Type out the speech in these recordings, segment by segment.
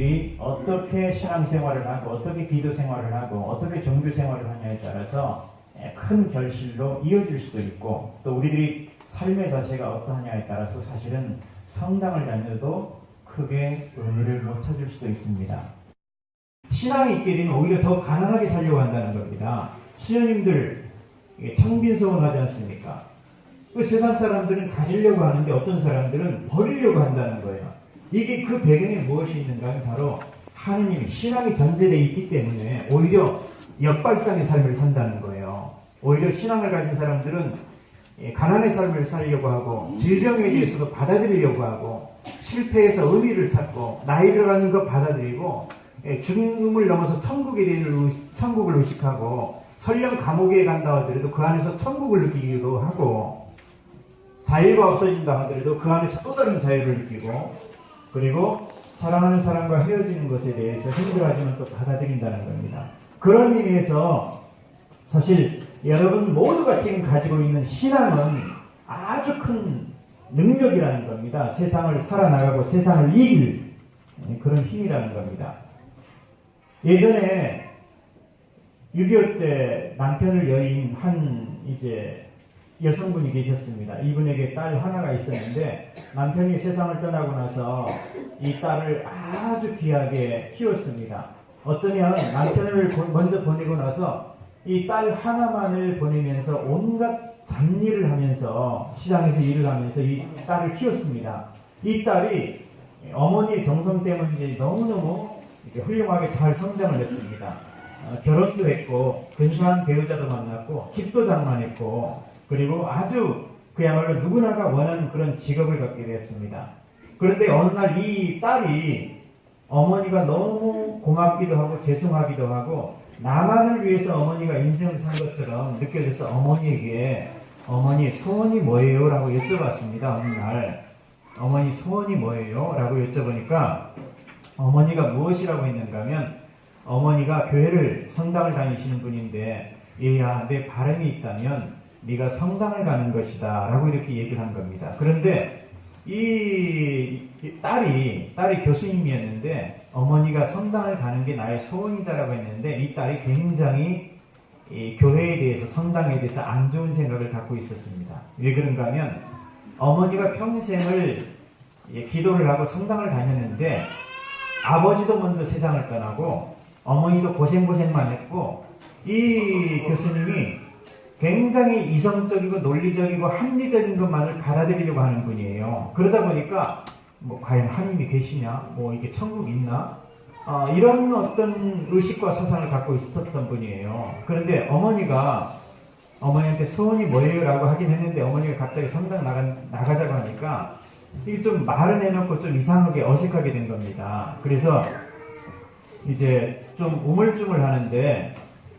우리들이 어떻게 신앙생활을 하고 어떻게 기도생활을 하고 어떻게 종교생활을 하냐에 따라서 예, 큰 결실로 이어질 수도 있고 또 우리들이 삶의 자체가 어떠하냐에 따라서 사실은 성당을 다녀도 크게 의미를 못 찾을 수도 있습니다. 신앙이 있게 되면 오히려 더 가난하게 살려고 한다는 겁니다. 수녀님들 청빈소원 하지 않습니까? 그 세상 사람들은 가지려고 하는데 어떤 사람들은 버리려고 한다는 거예요. 이게 그 배경에 무엇이 있는가 하면 바로 하느님이 신앙이 전제되어 있기 때문에 오히려 역발상의 삶을 산다는 거예요. 오히려 신앙을 가진 사람들은 예, 가난의 삶을 살려고 하고 질병에 대해서도 받아들이려고 하고 실패해서 의미를 찾고 나이 들어가는 거 받아들이고 예, 죽음을 넘어서 천국에 대한 의식- 천국을 의식하고 설령 감옥에 간다 하더라도 그 안에서 천국을 느끼기도 하고 자유가 없어진다 하더라도 그 안에서 또 다른 자유를 느끼고 그리고 사랑하는 사람과 헤어지는 것에 대해서 힘들어하지만 또 받아들인다는 겁니다. 그런 의미에서 사실 여러분 모두가 지금 가지고 있는 신앙은 아주 큰 능력이라는 겁니다. 세상을 살아나가고 세상을 이길 그런 힘이라는 겁니다. 예전에 6.25 때 남편을 여인 한 이제 여성분이 계셨습니다. 이분에게 딸 하나가 있었는데 남편이 세상을 떠나고 나서 이 딸을 아주 귀하게 키웠습니다. 어쩌면 남편을 보- 먼저 보내고 나서 이 딸 하나만을 보내면서 온갖 잡일을 하면서 시장에서 일을 하면서 이 딸을 키웠습니다. 이 딸이 어머니의 정성 때문에 너무너무 훌륭하게 잘 성장을 했습니다. 어, 결혼도 했고 근사한 배우자도 만났고 집도 장만했고 그리고 아주 그야말로 누구나가 원하는 그런 직업을 갖게 되었습니다. 그런데 어느 날 이 딸이 어머니가 너무 고맙기도 하고 죄송하기도 하고 나만을 위해서 어머니가 인생을 산 것처럼 느껴져서 어머니에게 어머니 소원이 뭐예요? 라고 여쭤봤습니다. 어느 날 어머니 소원이 뭐예요? 라고 여쭤보니까 어머니가 무엇이라고 했는가 하면 어머니가 교회를 성당을 다니시는 분인데 얘야 내 바람이 있다면 네가 성당을 가는 것이다 라고 이렇게 얘기를 한 겁니다. 그런데 이, 이 딸이 딸이 교수님이었는데 어머니가 성당을 가는 게 나의 소원이다라고 했는데 이 딸이 굉장히 이 교회에 대해서 성당에 대해서 안 좋은 생각을 갖고 있었습니다. 왜 그런가 하면 어머니가 평생을 예, 기도를 하고 성당을 다녔는데 아버지도 먼저 세상을 떠나고 어머니도 고생고생만 했고 이 교수님이 굉장히 이성적이고 논리적이고 합리적인 것만을 받아들이려고 하는 분이에요. 그러다 보니까 뭐 과연 하나님이 계시냐, 뭐 이게 천국 있나, 어, 이런 어떤 의식과 사상을 갖고 있었던 분이에요. 그런데 어머니가 어머니한테 소원이 뭐예요?라고 하긴 했는데 어머니가 갑자기 성당 나가, 나가자고 하니까 이게 좀 말은 해놓고 좀 이상하게 어색하게 된 겁니다. 그래서 이제 좀 우물쭈물 하는데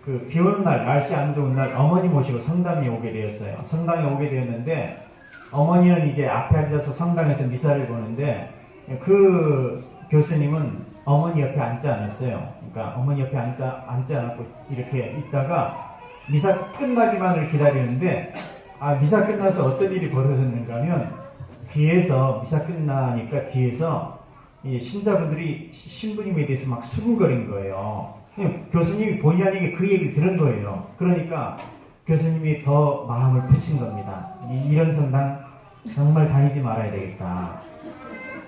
그 비 오는 날, 날씨 안 좋은 날 어머니 모시고 성당에 오게 되었어요. 성당에 오게 되었는데 어머니는 이제 앞에 앉아서 성당에서 미사를 보는데 그 교수님은 어머니 옆에 앉지 않았어요. 그러니까 어머니 옆에 앉자, 앉지 않았고 이렇게 있다가 미사 끝나기만을 기다리는데 아 미사 끝나서 어떤 일이 벌어졌는가 하면 뒤에서 미사 끝나니까 뒤에서 이 신자분들이 시- 신부님에 대해서 막 수군거린 거예요. 그냥 교수님이 본의 아니게 그 얘기를 들은 거예요. 그러니까 교수님이 더 마음을 푸신 겁니다. 이- 이런 성당 정말 다니지 말아야 되겠다.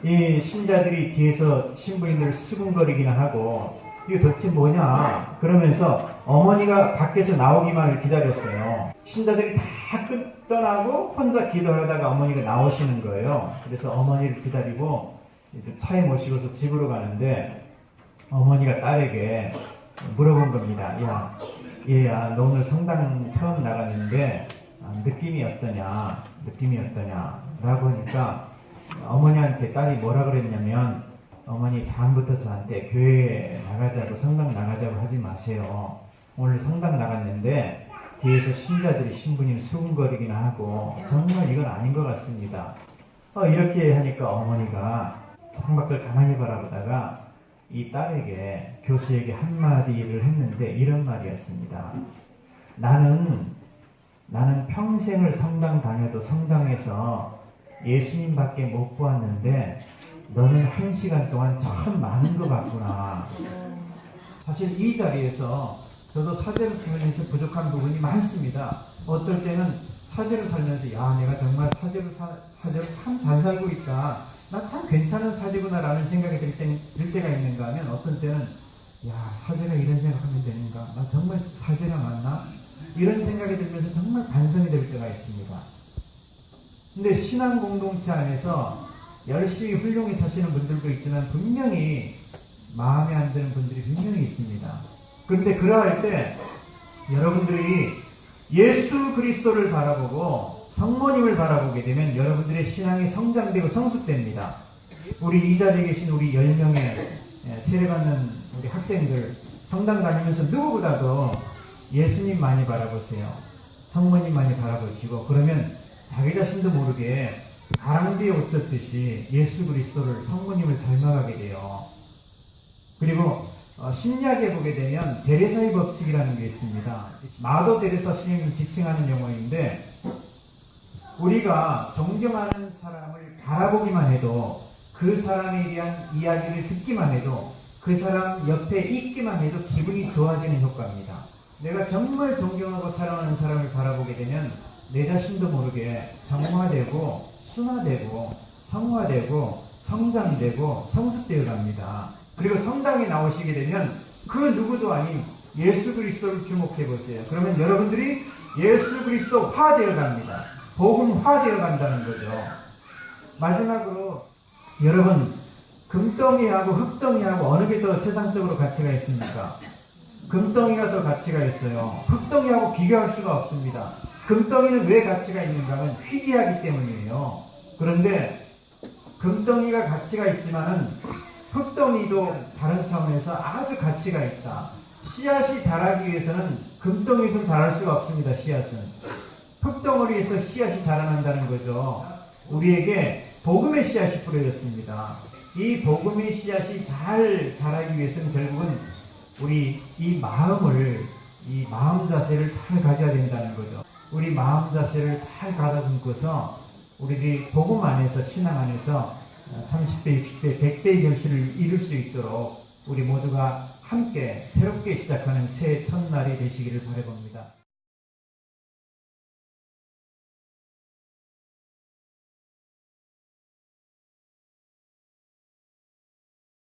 이 신자들이 뒤에서 신부님들 수군거리기는 하고 이게 도대체 뭐냐 그러면서 어머니가 밖에서 나오기만을 기다렸어요. 신자들이 다 끝 떠나고 혼자 기도하다가 어머니가 나오시는 거예요. 그래서 어머니를 기다리고 차에 모시고서 집으로 가는데 어머니가 딸에게 물어본 겁니다. 야, 얘야, 너 오늘 성당 처음 나갔는데 아, 느낌이 어떠냐? 느낌이 어떠냐? 라고 하니까 어머니한테 딸이 뭐라 그랬냐면 어머니 다음부터 저한테 교회 나가자고 성당 나가자고 하지 마세요. 오늘 성당 나갔는데 뒤에서 신자들이 신부님 수군거리긴 하고 정말 이건 아닌 것 같습니다. 어, 이렇게 하니까 어머니가 창밖을 가만히 바라보다가 이 딸에게 교수에게 한마디를 했는데 이런 말이었습니다. 나는 나는 평생을 성당 다녀도 성당에서 예수님밖에 못 보았는데 너는 한 시간 동안 참 많은 것 같구나. 사실 이 자리에서 저도 사제로 살면서 부족한 부분이 많습니다. 어떨 때는 사제로 살면서 야 내가 정말 사제로 사, 사제로 참잘 살고 있다. 나 참 괜찮은 사제구나라는 생각이 들, 때, 들 때가 있는가 하면 어떤 때는 야 사제가 이런 생각하면 되는가? 나 정말 사제가 맞나? 이런 생각이 들면서 정말 반성이 될 때가 있습니다. 근데 신앙 공동체 안에서 열심히 훌륭히 사시는 분들도 있지만 분명히 마음에 안 드는 분들이 분명히 있습니다. 그런데 그러할 때 여러분들이 예수 그리스도를 바라보고 성모님을 바라보게 되면 여러분들의 신앙이 성장되고 성숙됩니다. 우리 이 자리에 계신 우리 10명의 세례받는 우리 학생들 성당 다니면서 누구보다도 예수님 많이 바라보세요. 성모님 많이 바라보시고 그러면 자기 자신도 모르게 가랑비에 옷 젖듯이 예수 그리스도를 성모님을 닮아가게 돼요. 그리고 어, 신약에 보게 되면 데레사의 법칙이라는 게 있습니다. 마더 데레사 스님이 지칭하는 용어인데 우리가 존경하는 사람을 바라보기만 해도 그 사람에 대한 이야기를 듣기만 해도 그 사람 옆에 있기만 해도 기분이 좋아지는 효과입니다. 내가 정말 존경하고 사랑하는 사람을 바라보게 되면 내 자신도 모르게 정화되고 순화되고 성화되고 성장되고 성숙되어 갑니다. 그리고 성당에 나오시게 되면 그 누구도 아닌 예수 그리스도를 주목해 보세요. 그러면 여러분들이 예수 그리스도 화되어 갑니다. 복음 화되어 간다는 거죠. 마지막으로 여러분 금덩이하고 흙덩이하고 어느 게 더 세상적으로 가치가 있습니까? 금덩이가 더 가치가 있어요. 흙덩이하고 비교할 수가 없습니다. 금덩이는 왜 가치가 있는가 하면 희귀하기 때문이에요. 그런데 금덩이가 가치가 있지만은 흙덩이도 다른 차원에서 아주 가치가 있다. 씨앗이 자라기 위해서는 금덩이에서 자랄 수가 없습니다. 씨앗은 흙덩어리에서 씨앗이 자라난다는 거죠. 우리에게 복음의 씨앗이 뿌려졌습니다. 이 복음의 씨앗이 잘 자라기 위해서는 결국은 우리 이 마음을 이 마음 자세를 잘 가져야 된다는 거죠. 우리 마음 자세를 잘 가다듬고서 우리들이 복음 안에서 신앙 안에서 30대, 60대, 100대의 결실을 이룰 수 있도록 우리 모두가 함께 새롭게 시작하는 새해 첫날이 되시기를 바라봅니다.